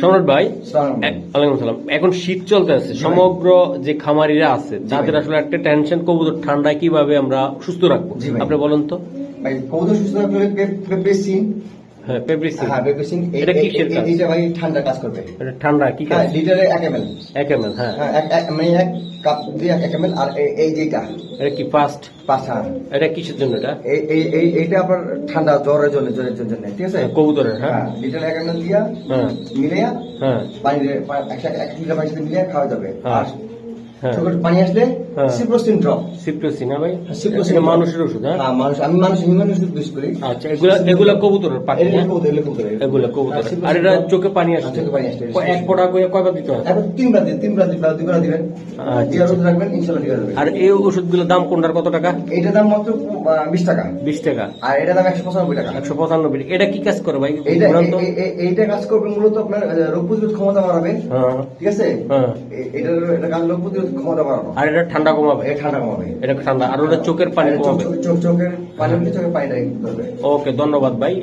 সম্রাট ভাই আলাইকুম। সালাম। এখন শীত চলতে আছে সমগ্র যে খামারিরা আছে যাদের আসলে একটা টেনশন কবুতর ঠান্ডায় কীভাবে আমরা সুস্থ রাখব? আপনি বলেন তো। ভাই কবুতর সুস্থ হ্যাঁ হ্যাঁ এটা কিসের কাজ? এইটা ভাই ঠান্ডা কাজ করবে। এটা ঠান্ডা কি হ্যাঁ কাজ লিটারে হ্যাঁ। হ্যাঁ মানে এক কাপ দিয়ে আর এই- এই যেটা। এটা কি ফাস্ট পাঁচ হ্যাঁ। এটা কিসের জন্য এটা? এই এই এই- এইটা আপনার ঠান্ডা জ্বরের জন্য জ্বরের জন্য ঠিক আছে? কবুতরের হ্যাঁ। হ্যাঁ লিটারে এক এম এল দিয়া হ্যাঁ। মিলিয়া হ্যাঁ। পানি এক লিটার পানির মিলিয়ে খাওয়া যাবে। হ্যাঁ। আর হ্যাঁ পানি আসলে। সিপ্রোসিন ড্রপ। সিপ্রোসিন ভাই। সিপ্রোসিন মানুষের ওষুধ হ্যাঁ? মানুষ আমি মানুষ হিউম্যান ওষুধ ইউজ করি। আচ্ছা এগুলা এগুলা কবুতরের পাখি এগুলো? কবুতর, এগুলো কবুতর, এগুলো এগুলা কবুতর। কবুতর আর এটা চোখে পানি চোখে পানি আসছে। এক ফোঁটা করে কয়বার দিতে এখন দুবার দিবেন। আচ্ছা, ওষুধ রাখবেন ঠিক আছে। আর এই ওষুধগুলোর দাম কোনটার কত টাকা? এইটার দাম মাত্র বিশ টাকা। বিশ টাকা। আর এটার দাম একশো পঁচানব্বই টাকা। একশো পঁচানব্বই টাকা। এটা কি কাজ করে ভাই? এইটা কাজ করবে মূলত আপনার রোগ প্রতিরোধ ক্ষমতা বাড়াবে। হ্যাঁ। ঠিক আছে? হ্যাঁ। এটা কাজ রোগ প্রতিরোধ ক্ষমতা বাড়ানো আর এটা ঠান্ডা কমাবে? এটা ঠান্ডা কমাবে। এটা ঠান্ডা। আর ওটা চোখের পানি চোখ- কমাবে? চোখ- চোখ- চোখের পানি ওকে ধন্যবাদ ভাই।